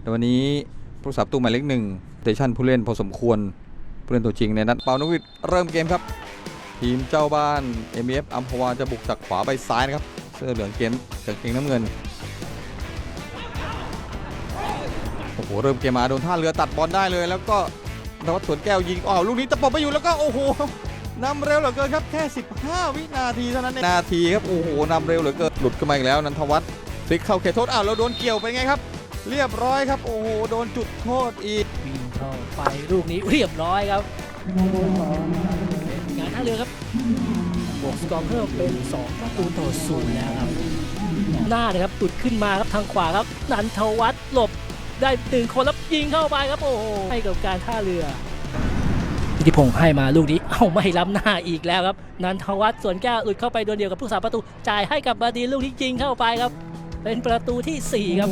แต่วันนี้ผู้สับตูหมายเลขหนึ่งเตชันผู้เล่นพอสมควรผู้เล่นตัวจริงในนัดเปานกหวิดเริ่มเกมครับ ทีมเจ้าบ้าน m f อัมพวาจะบุกจากขวาไปซ้ายนะครับ เสื้อเหลืองเกมกางเกงน้ำเงินโอ้โหเริ่มเกมมาโดนท่าเรือตัดบอลได้เลย แล้วก็นวัดสวนแก้วยิงอ้าวลูกนี้ตะปบไปอยู่แล้วก็โอ้โหนำเร็วเหลือเกินครับแค่ 15 วินาทีเท่านั้นเองนาทีครับโอ้โหนำเร็วเหลือเกินหลุดขึ้นมาอีกแล้วนันทวัฒน์พลิกเข้าเขตโทษอ้าวแล้วโดนเกี่ยวไปไงครับ เรียบร้อยครับ โอ้โห โดนจุดโทษอีกวิ่งเข้าไปลูกนี้เรียบร้อยครับงานท่าเรือครับบวกสกอร์เพิ่มเป็น2ประตูต่อศูนย์แล้วครับ หน้านะครับตุดขึ้นมาครับทางขวาครับ นันทวัฒน์หลบได้หนึ่งคนแล้วยิงเข้าไปครับ โอ้โหให้กับการท่าเรืออิทธิพงศ์ให้มาลูกนี้ เอ้าไม่ล้ำหน้าอีกแล้วครับ นันทวัฒน์สวนแก้วหลุดเข้าไปโดนเดียวกับผู้สาประตู จ่ายให้กับบาดีลูกนี้ยิงเข้าไปครับ เป็นประตูที่สี่ครับ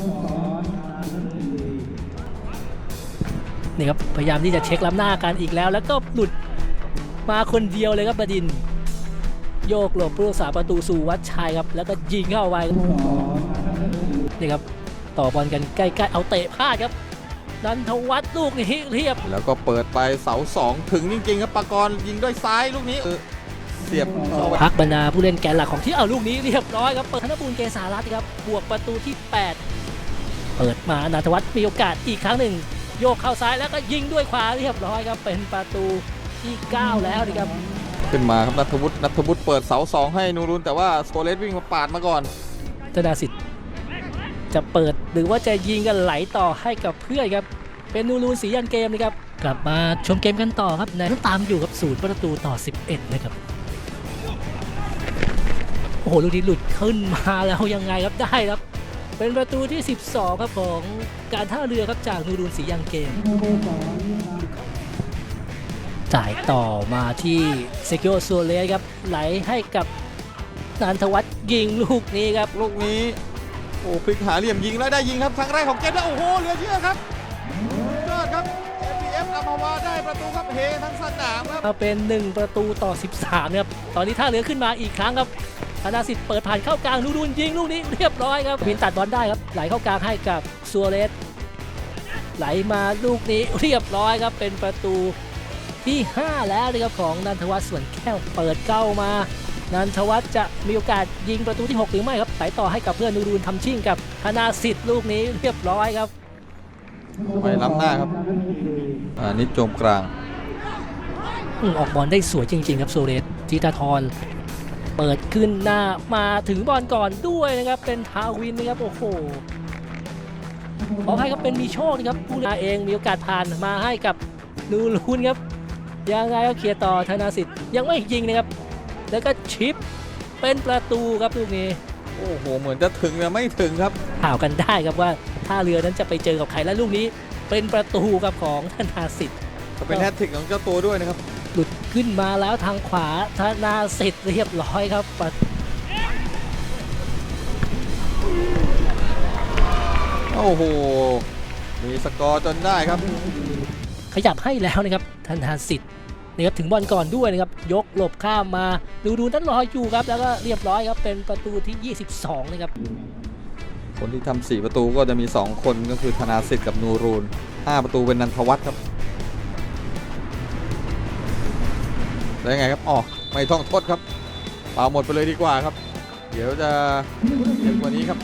นี่ครับพยายามที่จะเช็คล้ำหน้ากันอีกแล้ว แล้วก็หลุดมาคนเดียวเลยครับบดินทร์โยกหลบผู้รักษาประตูสู่วัดชัยครับ แล้วก็ยิงเข้าไปนี่ครับต่อบอลกันใกล้ๆเอาเตะพลาดครับนันทวัฒน์ลูกนี้เรียบ แล้วก็เปิดไปเสาสองถึงจริงๆครับปากรยิงด้วยซ้ายลูกนี้เออเสียบเข้าไปพักบรรดาผู้เล่นแกนหลักของที่เอาลูกนี้เรียบร้อยครับเปิดธนบูลเกษารัตน์ครับบวกประตูที่ 8 เปิดมานันทวัฒน์มีโอกาสอีกครั้งหนึ่ง โยกเข้าซ้ายแล้วก็ยิงด้วยขวาเรียบร้อยครับเป็นประตูที่ 9 แล้วนะครับขึ้นมาครับนัทวุฒินัทวุฒิเปิดเสาสองให้นูรุนแต่ว่าสโตเลสวิ่งมาปาดมาก่อนธนาสิทธิ์จะเปิดหรือว่าจะยิงกันไหลต่อให้กับเพื่อนครับ เป็นนูรูนสียันเกมนะครับ กลับมาชมเกมกันต่อครับในตามอยู่กับศูนย์ประตูต่อ 11 นะครับโอ้โหลูกนี้หลุดขึ้นมาแล้วยังไงครับได้ครับ เป็นประตูที่ 12 ครับของการท่าเรือครับจากนูรูนสียันเกม จ่ายต่อมาที่เซกิโอซัวเรสครับไหลให้กับนันทวัฒน์ยิงลูกนี้ครับ ลูกนี้โอ้พลิกหาเหลี่ยมยิงแล้วได้ยิงครับครั้งแรกของเกมแล้วโอ้โหเหลือเชื่อครับยอดครับ FPF อัมพวาได้ประตูครับเฮทั้งสนามครับมาเป็น 1 ประตูต่อ 13นะครับ ตอนนี้ท่าเรือขึ้นมาอีกครั้งครับ ธนาสิทธิ์เปิดผ่านเข้ากลางนูรุนยิงลูกนี้เรียบร้อยครับพินตัดบอลได้ครับไหลเข้ากลางให้กับซัวเรสไหลมาลูกนี้เรียบร้อยครับเป็นประตูที่ 5 แล้วนะครับของนันทวัฒน์ส่วนแก้วเปิดเก้ามา นันทวัฒน์จะมีโอกาสยิงประตูที่ 6 หรือไม่ครับไหลต่อให้กับเพื่อนนูรุนทำชิ่งกับธนาสิทธิ์ลูกนี้เรียบร้อยครับไปล้ำหน้าครับอ่านิดโจมกลางอืมออกบอลได้สวยจริง ๆ ครับโซเรสจิตาทร เปิดขึ้นหน้ามาถึงบอลก่อนด้วยนะครับเป็นทาวินนะครับโอ้โหขอให้ครับเป็นมีโชคนะครับผู้เล่นเองมีโอกาสผ่านมาให้กับนูรุนครับยังไงก็เคลียร์ต่อธนาสิทธิ์ยังไม่ยิงนะครับ แล้วก็ชิปเป็นประตูครับลูกนี้โอ้โห เหมือนจะถึงแต่ไม่ถึงครับข่าวกันได้ครับว่าท่าเรือนั้นจะไปเจอกับใครและลูกนี้ เป็นประตูครับของธนาสิทธิ์ก็เป็นแฮตทริกของเจ้าตัวด้วยนะครับ หลุดขึ้นมาแล้วทางขวาธนาสิทธิ์เรียบร้อยครับปัดโอ้โห มีสกอร์จนได้ครับ ขยับให้แล้วนะครับธนาสิทธิ์นะครับถึงบอลก่อนด้วยนะครับ ยกหลบข้ามมาดูดูนั้นรออยู่ครับ แล้วก็เรียบร้อยครับเป็นประตูที่ 22 นะครับ คนที่ทำสี่ประตูก็จะมี 2 คนก็คือธนาสิทธิ์กับนูรูน 5 ประตูเป็นนันทวัฒน์ครับ แล้วยังไงครับอ๋อไม่ท้องโทษครับเปล่าหมดไปเลยดีกว่าครับ เดี๋ยวจะเจ็บกว่านี้ครับ